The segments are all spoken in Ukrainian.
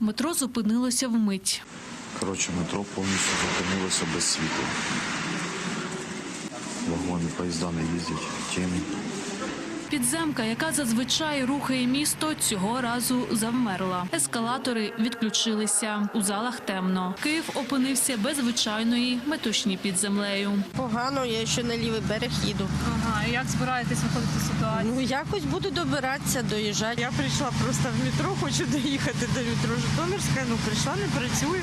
Метро зупинилося вмить. Коротше, метро повністю зупинилося без світла. Вагони, поїзда не їздять, тіні. Підземка, яка зазвичай рухає місто, цього разу завмерла. Ескалатори відключилися. У залах темно. Київ опинився без звичайної метушні під землею. Погано, я ще на лівий берег їду. Ага, і як збираєтесь виходити з ситуації? Ну якось буду добиратися, доїжджати. Я прийшла просто в метро, хочу доїхати до метро Житомирська. Ну прийшла, не працює.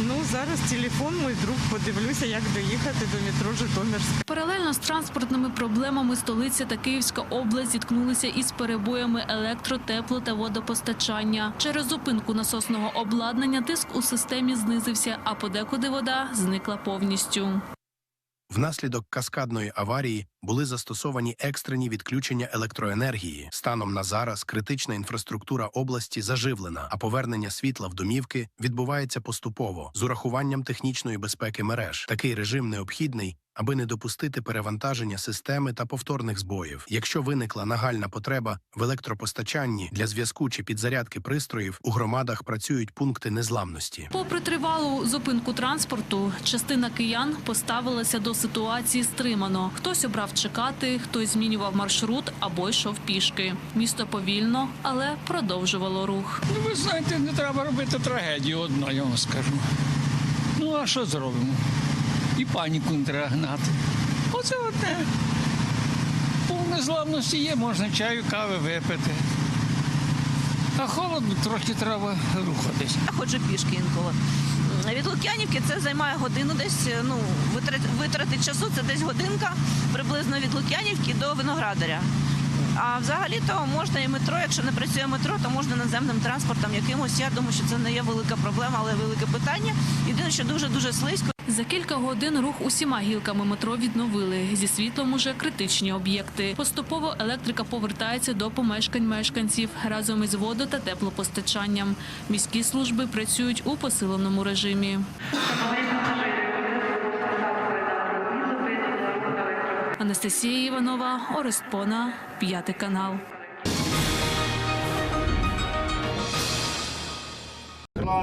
Ну зараз телефон, мій друг, подивлюся, як доїхати до метро Житомирська. Паралельно з транспортними проблемами столиця та Київська область зіткнулися із перебоями електро, тепло та водопостачання. Через зупинку насосного обладнання тиск у системі знизився, а подекуди вода зникла повністю. Внаслідок каскадної аварії були застосовані екстрені відключення електроенергії. Станом на зараз критична інфраструктура області заживлена, а повернення світла в домівки відбувається поступово з урахуванням технічної безпеки мереж. Такий режим необхідний, аби не допустити перевантаження системи та повторних збоїв. Якщо виникла нагальна потреба в електропостачанні для зв'язку чи підзарядки пристроїв, у громадах працюють пункти незламності. Попри тривалу зупинку транспорту, частина киян поставилася до ситуації стримано. Хтось обрав чекати, хтось змінював маршрут або йшов пішки. Місто повільно, але продовжувало рух. Ну, ви знаєте, не треба робити трагедію одно, я вам скажу. Ну, а що зробимо? І паніку не треба гнати. Оце одне. У незламності є, можна чаю, кави випити. А холодно, трохи треба рухатись. Я ходжу пішки інколи. Від Лук'янівки це займає годину десь, ну, витрат, витрати часу це десь годинка приблизно від Лук'янівки до Виноградаря. А взагалі-то можна і метро, якщо не працює метро, то можна наземним транспортом якимось. Я думаю, що це не є велика проблема, але велике питання. Єдине, що дуже-дуже слизько. За кілька годин рух усіма гілками метро відновили. Зі світлом уже критичні об'єкти. Поступово електрика повертається до помешкань мешканців разом із водо та теплопостачанням. Міські служби працюють у посиленому режимі. Анастасія Іванова, Орест п'ятий канал.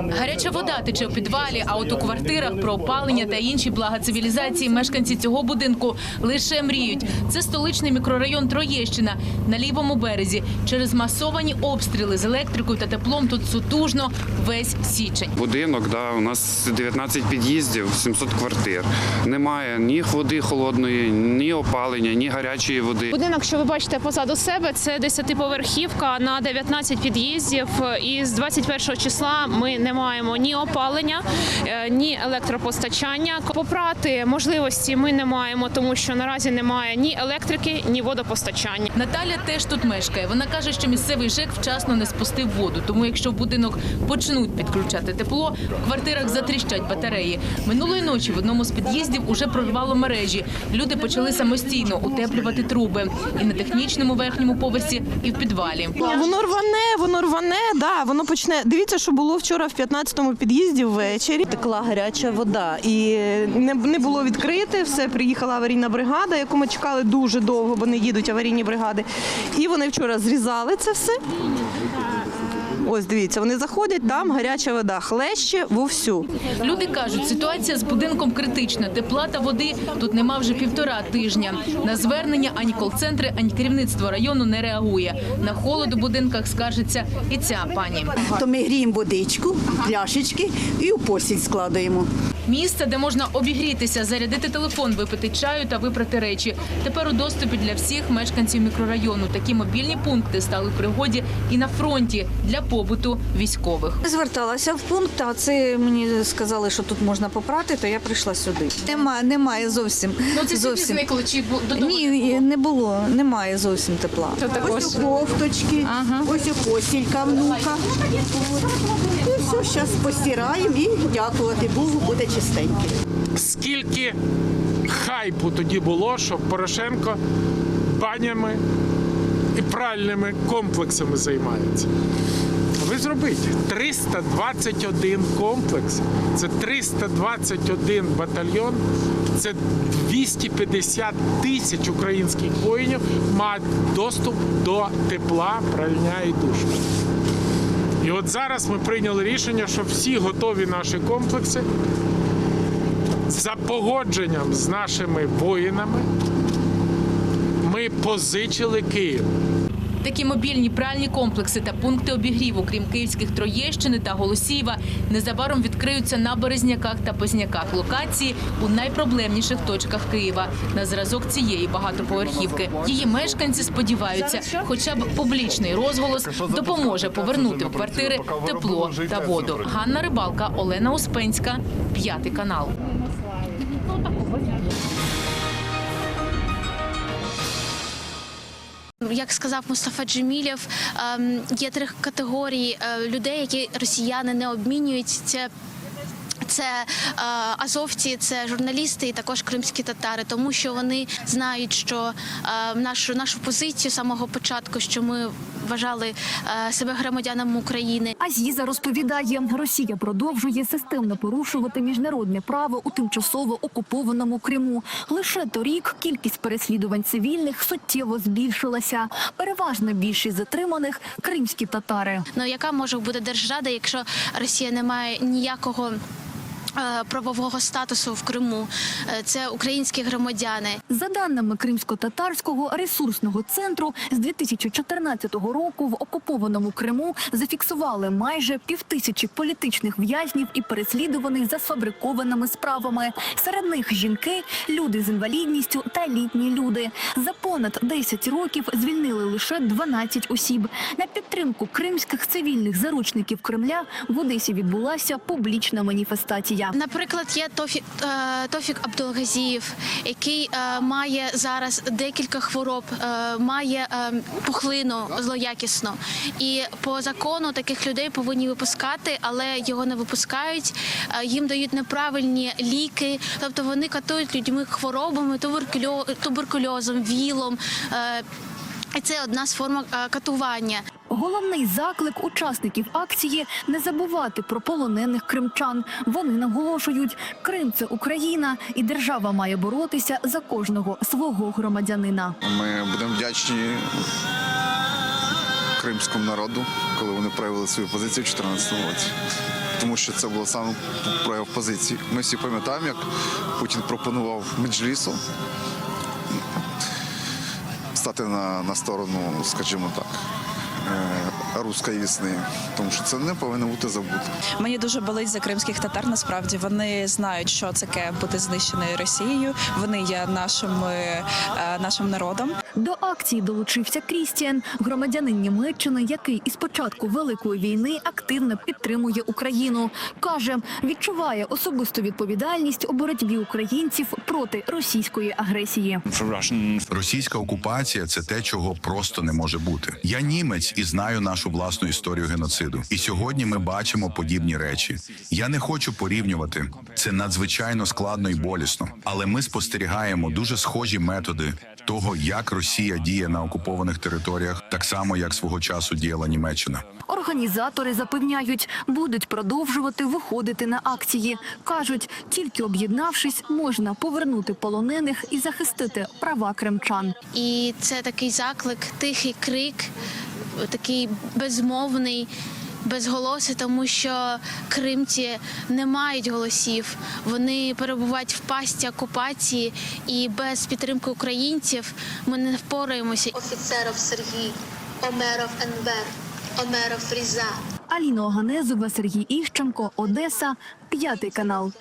Гаряча вода тече в підвалі, а от у квартирах про опалення та інші блага цивілізації мешканці цього будинку лише мріють. Це столичний мікрорайон Троєщина на лівому березі. Через масовані обстріли з електрикою та теплом тут сутужно весь січень. Будинок, да, у нас 19 під'їздів, 700 квартир. Немає ні води холодної, ні опалення, ні гарячої води. Будинок, що ви бачите позаду себе, це 10-поверхівка на 19 під'їздів. І з 21 числа ми не маємо ні опалення, е, ні електропостачання. Попрати можливості ми не маємо, тому що наразі немає ні електрики, ні водопостачання. Наталя теж тут мешкає. Вона каже, що місцевий ЖЕК вчасно не спустив воду. Тому, якщо в будинок почнуть підключати тепло, в квартирах затріщать батареї. Минулої ночі в одному з під'їздів уже прорвало мережі. Люди почали самостійно утеплювати труби і на технічному верхньому поверсі, і в підвалі. Воно рване, воно рване, да, воно почне. Дивіться, що було вчора в 15-му під'їзді ввечері. Текла гаряча вода і не, не було відкрите. Все приїхала аварійна бригада, яку ми чекали дуже довго, бо не їдуть аварійні бригади. І вони вчора зрізали це все. Ось дивіться, вони заходять, там гаряча вода, хлеще вовсю. Люди кажуть, ситуація з будинком критична. Тепла та води тут нема вже півтора тижня. На звернення ані кол-центри, ані керівництво району не реагує. На холод у будинках скаржиться і ця пані. То ми гріємо водичку, пляшечки і у постіль складаємо. Місце, де можна обігрітися, зарядити телефон, випити чаю та випрати речі. Тепер у доступі для всіх мешканців мікрорайону. Такі мобільні пункти стали в пригоді і на фронті для побуту військових. Зверталася в пункт, а це мені сказали, що тут можна попрати, то я прийшла сюди. Немає, немає зовсім. зовсім. чи додому? Ні, не було, немає зовсім тепла. Ось кофточки, ось постілька внука. І все, зараз постираємо і дякувати Богу, буде чистеньке. скільки хайпу тоді було, що Порошенко банями і пральними комплексами займається. Ви зробіть 321 комплекс, це 321 батальйон, це 250 тисяч українських воїнів мають доступ до тепла, пральня і душу. І от зараз ми прийняли рішення, що всі готові наші комплекси за погодженням з нашими воїнами ми позичили Київ. Такі мобільні пральні комплекси та пункти обігріву, крім київських Троєщини та Голосіїва, незабаром відкриються на Березняках та Позняках локації у найпроблемніших точках Києва. На зразок цієї багатоповерхівки її мешканці сподіваються, хоча б публічний розголос допоможе повернути в квартири тепло та воду. Ганна Рибалка, Олена Успенська, п'ятий канал. Як сказав Мустафа Джемілєв, ем, є три категорії е, людей, які росіяни не обмінюють. Це це е, азовці, це журналісти і також кримські татари, тому що вони знають, що е, нашу нашу позицію самого початку, що ми вважали е, себе громадянами України. Азіза розповідає, Росія продовжує системно порушувати міжнародне право у тимчасово окупованому Криму. Лише торік кількість переслідувань цивільних суттєво збільшилася. Переважна більшість затриманих кримські татари. Ну яка може бути держрада, якщо Росія не має ніякого правового статусу в Криму? Е, Це українські громадяни. За даними Кримсько-татарського ресурсного центру, з 2014 року в окупованому Криму зафіксували майже півтисячі політичних в'язнів і переслідуваних за сфабрикованими справами. Серед них жінки, люди з інвалідністю та літні люди. За понад 10 років звільнили лише 12 осіб. На підтримку кримських цивільних заручників Кремля в Одесі відбулася публічна маніфестація. Наприклад, є Тофік, е, Тофік Абдулгазіїв, який е, має зараз декілька хвороб, е, має пухлину злоякісну. І по закону таких людей повинні випускати, але його не випускають. Їм дають неправильні ліки, тобто вони катують людьми хворобами, туберкульозом, вілом. І це одна з форм катування. Головний заклик учасників акції не забувати про полонених кримчан. Вони наголошують, Крим це Україна, і держава має боротися за кожного свого громадянина. Ми будемо вдячні кримському народу, коли вони проявили свою позицію у 2014 році. Тому що це було саме прояв позиції. Ми всі пам'ятаємо, як Путін пропонував Меджлісу стати на, на сторону, скажімо так, Uh, руської вісни. Тому що це не повинно бути забуто. Мені дуже болить за кримських татар. Насправді вони знають, що таке бути знищеною Росією. Вони є нашим, е, нашим народом. До акції долучився Крістіан, громадянин Німеччини, який із початку великої війни активно підтримує Україну. каже, відчуває особисту відповідальність у боротьбі українців проти російської агресії. Російська окупація це те, чого просто не може бути. Я німець і знаю нашу власну історію геноциду. І сьогодні ми бачимо подібні речі. Я не хочу порівнювати. Це надзвичайно складно і болісно. Але ми спостерігаємо дуже схожі методи того, як Росія діє на окупованих територіях, так само як свого часу діяла Німеччина. Організатори запевняють, будуть продовжувати виходити на акції. кажуть, тільки об'єднавшись, можна повернути полонених і захистити права кримчан. І це такий заклик, тихий крик, такий безмовний. Безголосий, тому що кримці не мають голосів. Вони перебувають в пасті окупації, і без підтримки українців ми не впораємося. Офіцеров Сергій, Омеров Енвер, Омеров Різа. Аліна Оганезова, Сергій Іщенко, Одеса, п'ятий канал.